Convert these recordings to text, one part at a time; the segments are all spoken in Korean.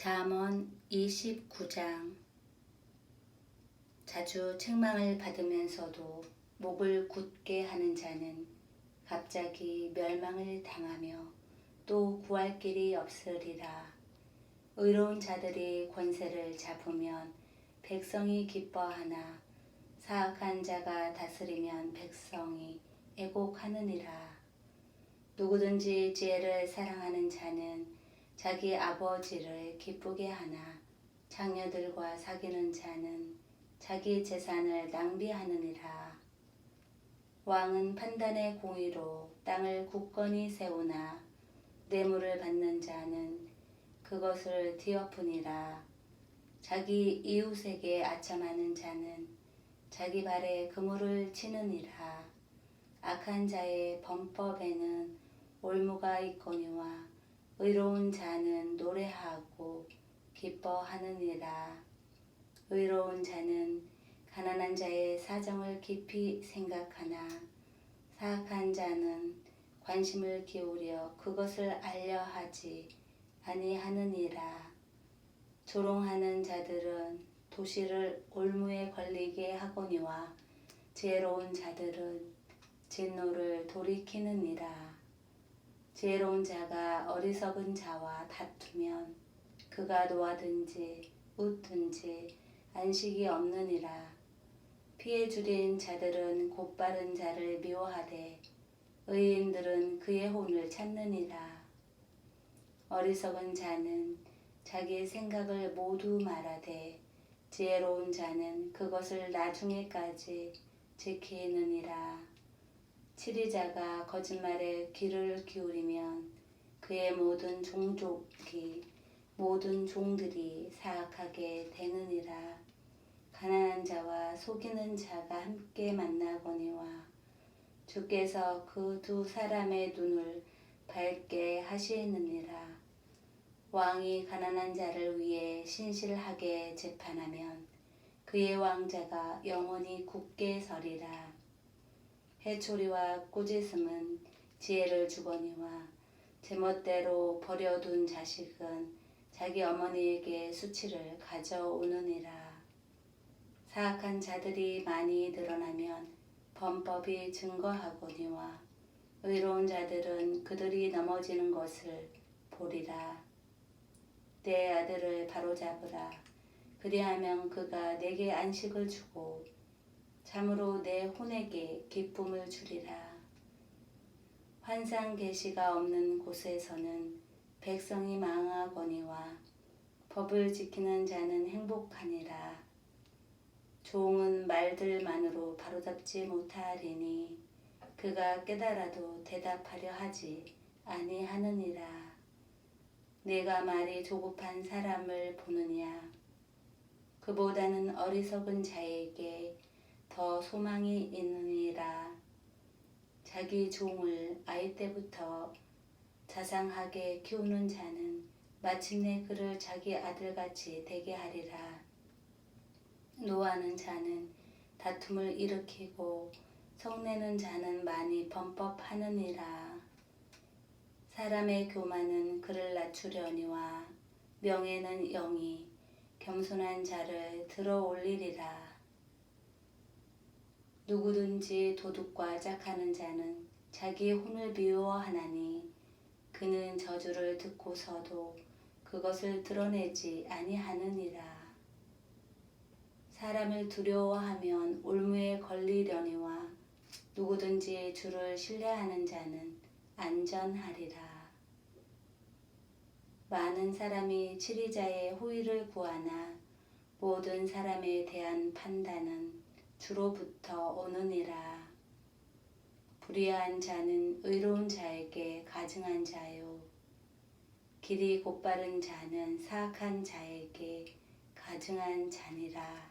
잠언 29장 자주 책망을 받으면서도 목을 굳게 하는 자는 갑자기 멸망을 당하며 또 구할 길이 없으리라. 의로운 자들이 권세를 잡으면 백성이 기뻐하나 사악한 자가 다스리면 백성이 애곡하느니라. 누구든지 지혜를 사랑하는 자는 자기 아버지를 기쁘게 하나 장녀들과 사귀는 자는 자기 재산을 낭비하느니라. 왕은 판단의 공의로 땅을 굳건히 세우나 뇌물을 받는 자는 그것을 뒤엎으니라. 자기 이웃에게 아첨하는 자는 자기 발에 그물을 치느니라. 악한 자의 범법에는 올무가 있거니와 의로운 자는 노래하고 기뻐하느니라. 의로운 자는 가난한 자의 사정을 깊이 생각하나 사악한 자는 관심을 기울여 그것을 알려 하지 아니하느니라. 조롱하는 자들은 도시를 올무에 걸리게 하거니와 지혜로운 자들은 진노를 돌이키느니라. 지혜로운 자가 어리석은 자와 다투면 그가 노하든지 웃든지 안식이 없느니라. 피해 줄인 자들은 곧바른 자를 미워하되 의인들은 그의 혼을 찾느니라. 어리석은 자는 자기의 생각을 모두 말하되 지혜로운 자는 그것을 나중에까지 지키느니라. 치리자가 거짓말에 귀를 기울이면 그의 모든 종족이 모든 종들이 사악하게 되느니라. 가난한 자와 속이는 자가 함께 만나거니와 주께서 그 두 사람의 눈을 밝게 하시느니라. 왕이 가난한 자를 위해 신실하게 재판하면 그의 왕자가 영원히 굳게 서리라. 해초리와 꾸짖음은 지혜를 주거니와 제멋대로 버려둔 자식은 자기 어머니에게 수치를 가져오느니라. 사악한 자들이 많이 드러나면 범법이 증거하거니와 의로운 자들은 그들이 넘어지는 것을 보리라. 내 아들을 바로잡으라. 그리하면 그가 내게 안식을 주고 참으로 내 혼에게 기쁨을 주리라. 환상 계시가 없는 곳에서는 백성이 망하거니와 법을 지키는 자는 행복하니라. 종은 말들만으로 바로잡지 못하리니 그가 깨달아도 대답하려 하지 아니하느니라. 내가 말이 조급한 사람을 보느냐? 그보다는 어리석은 자에게 더 소망이 있느니라. 자기 종을 아이 때부터 자상하게 키우는 자는 마침내 그를 자기 아들같이 되게 하리라. 노하는 자는 다툼을 일으키고 성내는 자는 많이 범법하느니라. 사람의 교만은 그를 낮추려니와 명예는 영이 겸손한 자를 들어 올리리라. 누구든지 도둑과 짝하는 자는 자기 혼을 미워하나니 그는 저주를 듣고서도 그것을 드러내지 아니하느니라. 사람을 두려워하면 올무에 걸리려니와 누구든지 주를 신뢰하는 자는 안전하리라. 많은 사람이 치리자의 호의를 구하나 모든 사람에 대한 판단은 주로부터 오느니라. 불의한 자는 의로운 자에게 가증한 자요. 길이 곧바른 자는 사악한 자에게 가증한 자니라.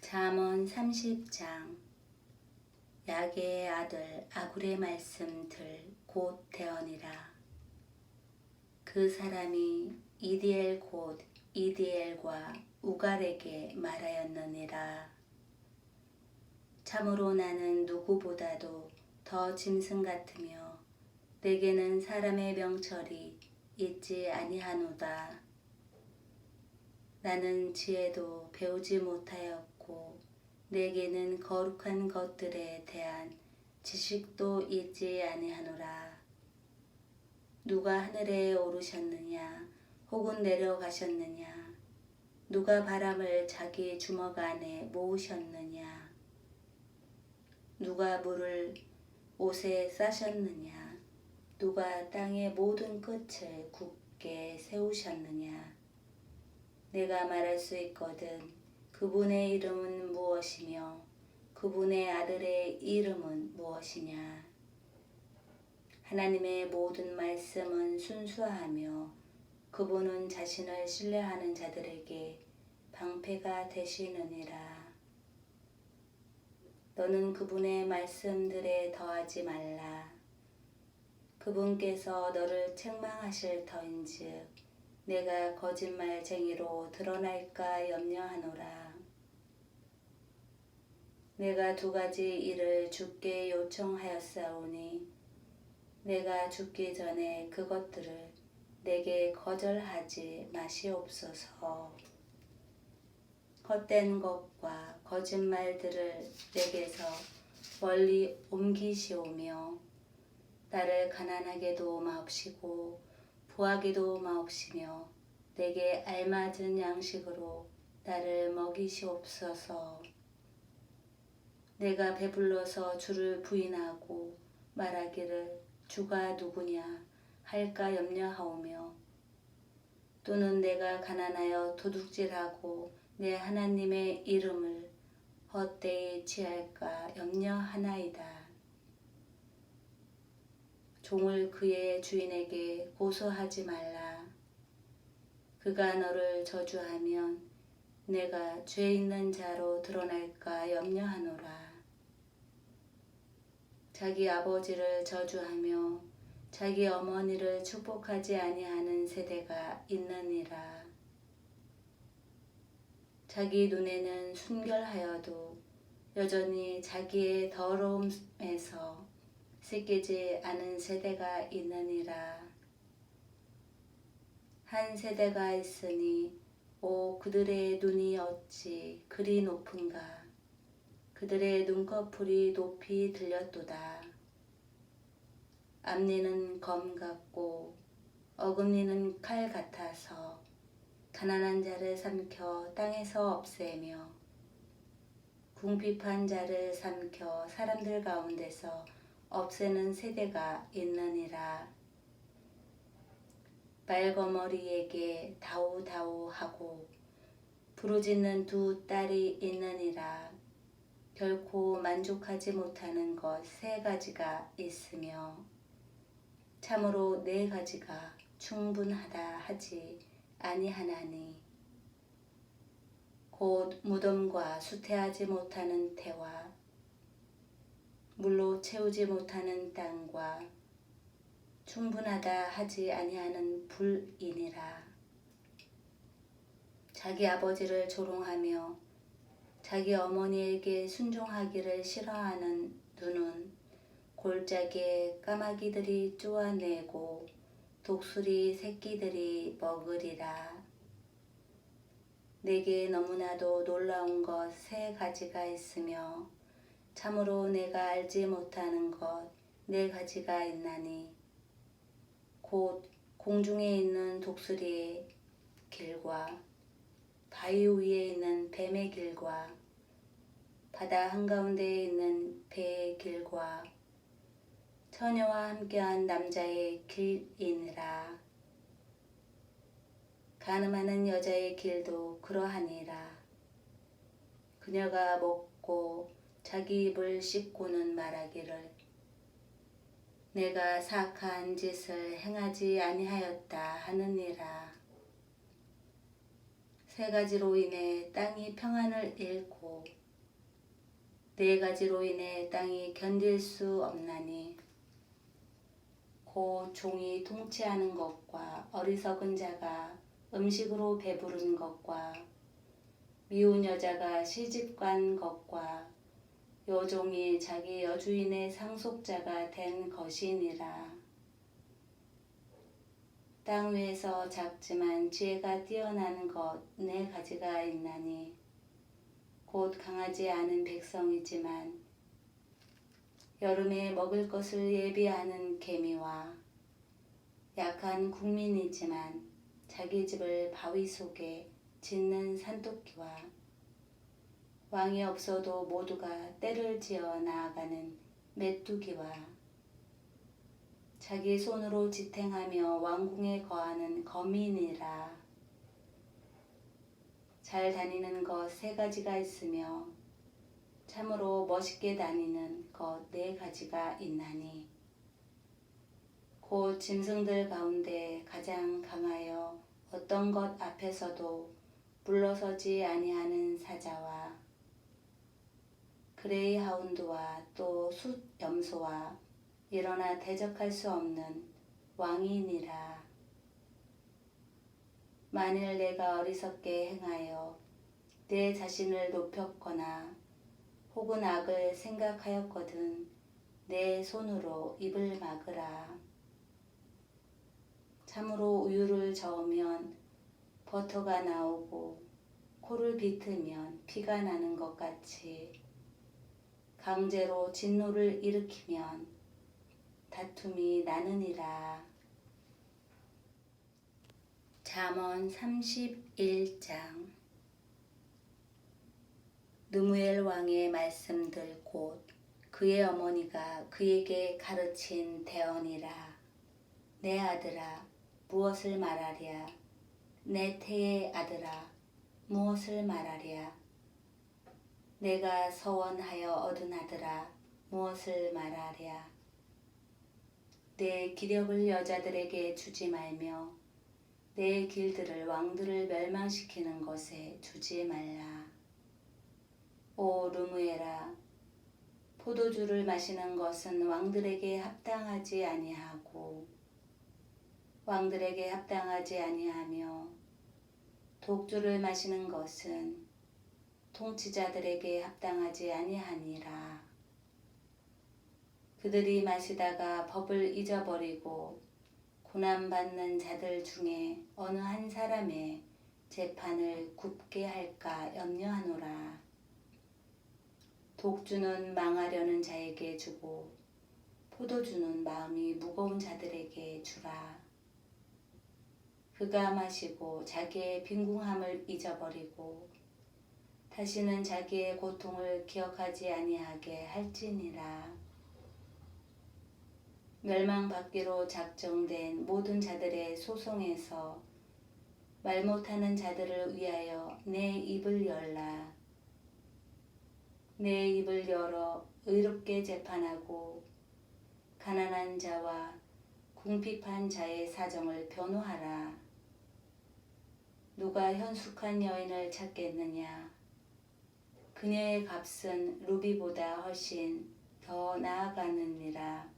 잠언 30장 야게의 아들 아굴의 말씀들 곧 대언이라. 그 사람이 이디엘 곧 이디엘과 우갈에게 말하였느니라. 참으로 나는 누구보다도 더 짐승 같으며 내게는 사람의 명철이 있지 아니하노다. 나는 지혜도 배우지 못하였고 내게는 거룩한 것들에 대한 지식도 있지 아니하노라. 누가 하늘에 오르셨느냐 혹은 내려가셨느냐 누가 바람을 자기 주먹 안에 모으셨느냐? 누가 물을 옷에 싸셨느냐? 누가 땅의 모든 끝을 굳게 세우셨느냐? 내가 말할 수 있거든 그분의 이름은 무엇이며 그분의 아들의 이름은 무엇이냐? 하나님의 모든 말씀은 순수하며 그분은 자신을 신뢰하는 자들에게 방패가 되시느니라. 너는 그분의 말씀들에 더하지 말라. 그분께서 너를 책망하실 터인즉 내가 거짓말쟁이로 드러날까 염려하노라. 내가 두 가지 일을 주께 요청하였사오니 내가 죽기 전에 그것들을 내게 거절하지 마시옵소서. 헛된 것과 거짓말들을 내게서 멀리 옮기시오며 나를 가난하게도 마옵시고 부하게도 마옵시며 내게 알맞은 양식으로 나를 먹이시옵소서. 내가 배불러서 주를 부인하고 말하기를 주가 누구냐 할까 염려하오며 또는 내가 가난하여 도둑질하고 내 하나님의 이름을 헛되이 취할까 염려하나이다. 종을 그의 주인에게 고소하지 말라. 그가 너를 저주하면 내가 죄 있는 자로 드러날까 염려하노라. 자기 아버지를 저주하며 자기 어머니를 축복하지 아니하는 세대가 있느니라. 자기 눈에는 순결하여도 여전히 자기의 더러움에서 씻기지 않은 세대가 있느니라. 한 세대가 있으니 오 그들의 눈이 어찌 그리 높은가 그들의 눈꺼풀이 높이 들렸도다. 앞니는 검 같고 어금니는 칼 같아서 가난한 자를 삼켜 땅에서 없애며 궁핍한 자를 삼켜 사람들 가운데서 없애는 세대가 있느니라. 말거머리에게 다우다우 하고 부르짖는 두 딸이 있느니라. 결코 만족하지 못하는 것 세 가지가 있으며 참으로 네 가지가 충분하다 하지 아니하나니 곧 무덤과 수태하지 못하는 태와 물로 채우지 못하는 땅과 충분하다 하지 아니하는 불이니라. 자기 아버지를 조롱하며 자기 어머니에게 순종하기를 싫어하는 눈은 골짜기에 까마귀들이 쪼아내고 독수리 새끼들이 먹으리라. 내게 너무나도 놀라운 것 세 가지가 있으며 참으로 내가 알지 못하는 것 네 가지가 있나니 곧 공중에 있는 독수리의 길과 바위 위에 있는 뱀의 길과 바다 한가운데에 있는 배의 길과 처녀와 함께한 남자의 길이니라. 가늠하는 여자의 길도 그러하니라. 그녀가 먹고 자기 입을 씻고는 말하기를 내가 사악한 짓을 행하지 아니하였다 하느니라. 세 가지로 인해 땅이 평안을 잃고 네 가지로 인해 땅이 견딜 수 없나니 곧 종이 통치하는 것과 어리석은 자가 음식으로 배부른 것과 미운 여자가 시집간 것과 여종이 자기 여주인의 상속자가 된 것이니라. 땅 위에서 작지만 지혜가 뛰어나는 것네 가지가 있나니 곧 강하지 않은 백성이지만 여름에 먹을 것을 예비하는 개미와 약한 국민이지만 자기 집을 바위 속에 짓는 산토끼와 왕이 없어도 모두가 때를 지어 나아가는 메뚜기와 자기 손으로 지탱하며 왕궁에 거하는 거민이라. 잘 다니는 것 세 가지가 있으며 참으로 멋있게 다니는 것 네 가지가 있나니 곧 짐승들 가운데 가장 강하여 어떤 것 앞에서도 물러서지 아니하는 사자와 그레이 하운드와 또 숫 염소와 일어나 대적할 수 없는 왕이니라. 만일 내가 어리석게 행하여 내 자신을 높였거나 혹은 악을 생각하였거든 내 손으로 입을 막으라. 참으로 우유를 저으면 버터가 나오고 코를 비트면 피가 나는 것 같이 강제로 진노를 일으키면 다툼이 나느니라. 잠언 31장 느무엘 왕의 말씀들 곧 그의 어머니가 그에게 가르친 대언이라. 내 아들아 무엇을 말하랴 내 태의 아들아 무엇을 말하랴 내가 서원하여 얻은 아들아 무엇을 말하랴 내 기력을 여자들에게 주지 말며 내 길들을 왕들을 멸망시키는 것에 주지 말라. 오 루무에라 포도주를 마시는 것은 왕들에게 합당하지 아니하고 왕들에게 합당하지 아니하며 독주를 마시는 것은 통치자들에게 합당하지 아니하니라. 그들이 마시다가 법을 잊어버리고 고난받는 자들 중에 어느 한 사람의 재판을 굽게 할까 염려하노라. 독주는 망하려는 자에게 주고 포도주는 마음이 무거운 자들에게 주라. 그가 마시고 자기의 빈궁함을 잊어버리고 다시는 자기의 고통을 기억하지 아니하게 할지니라. 멸망받기로 작정된 모든 자들의 소송에서 말 못하는 자들을 위하여 내 입을 열라. 내 입을 열어 의롭게 재판하고 가난한 자와 궁핍한 자의 사정을 변호하라. 누가 현숙한 여인을 찾겠느냐? 그녀의 값은 루비보다 훨씬 더 나아가느니라.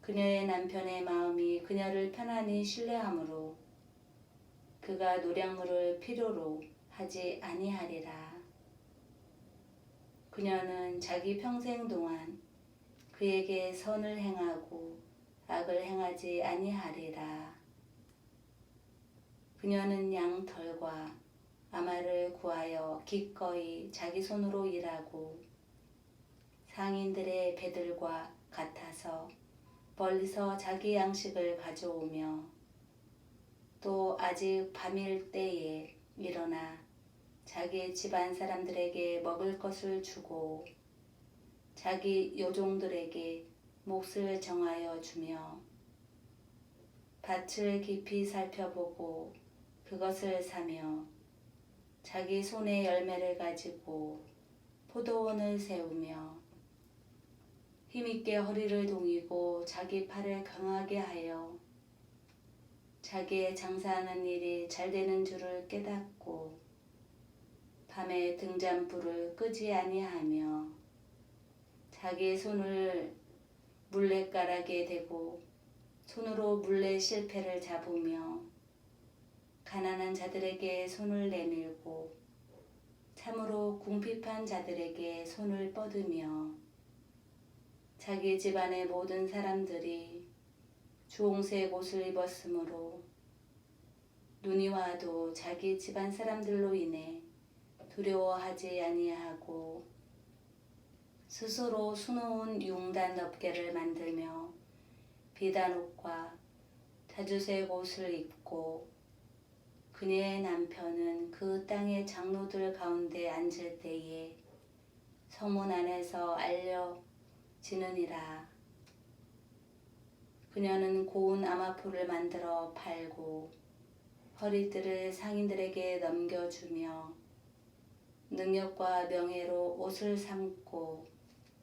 그녀의 남편의 마음이 그녀를 편안히 신뢰하므로 그가 노량물을 필요로 하지 아니하리라. 그녀는 자기 평생 동안 그에게 선을 행하고 악을 행하지 아니하리라. 그녀는 양털과 아마를 구하여 기꺼이 자기 손으로 일하고 상인들의 배들과 같아서 멀리서 자기 양식을 가져오며 또 아직 밤일 때에 일어나 자기 집안 사람들에게 먹을 것을 주고 자기 요종들에게 몫을 정하여 주며 밭을 깊이 살펴보고 그것을 사며 자기 손에 열매를 가지고 포도원을 세우며 힘있게 허리를 동이고 자기 팔을 강하게 하여 자기의 장사하는 일이 잘 되는 줄을 깨닫고 밤에 등잔불을 끄지 아니하며 자기의 손을 물레가락에 대고 손으로 물레 실패를 잡으며 가난한 자들에게 손을 내밀고 참으로 궁핍한 자들에게 손을 뻗으며 자기 집안의 모든 사람들이 주홍색 옷을 입었으므로 눈이 와도 자기 집안 사람들로 인해 두려워하지 아니하고 스스로 수놓은 융단 덮개를 만들며 비단 옷과 자주색 옷을 입고 그녀의 남편은 그 땅의 장로들 가운데 앉을 때에 성문 안에서 알려지느니라. 그녀는 고운 아마포를 만들어 팔고 허리들을 상인들에게 넘겨주며 능력과 명예로 옷을 삼고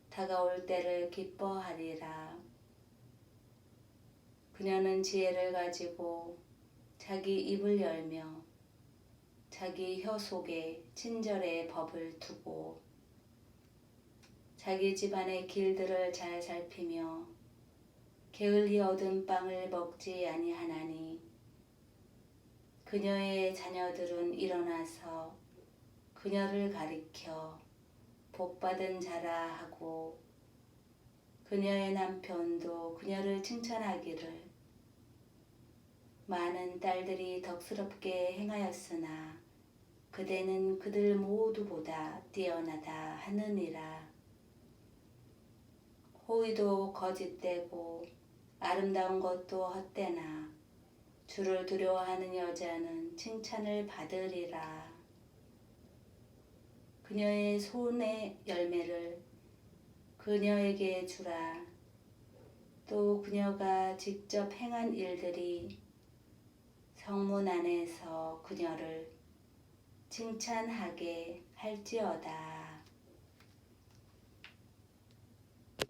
다가올 때를 기뻐하리라. 그녀는 지혜를 가지고 자기 입을 열며 자기 혀 속에 친절의 법을 두고 자기 집안의 길들을 잘 살피며 게을리 얻은 빵을 먹지 아니하나니 그녀의 자녀들은 일어나서 그녀를 가리켜 복받은 자라 하고 그녀의 남편도 그녀를 칭찬하기를 많은 딸들이 덕스럽게 행하였으나 그대는 그들 모두보다 뛰어나다 하느니라. 호의도 거짓되고 아름다운 것도 헛되나 주를 두려워하는 여자는 칭찬을 받으리라. 그녀의 손의 열매를 그녀에게 주라. 또 그녀가 직접 행한 일들이 성문 안에서 그녀를 칭찬하게 할지어다.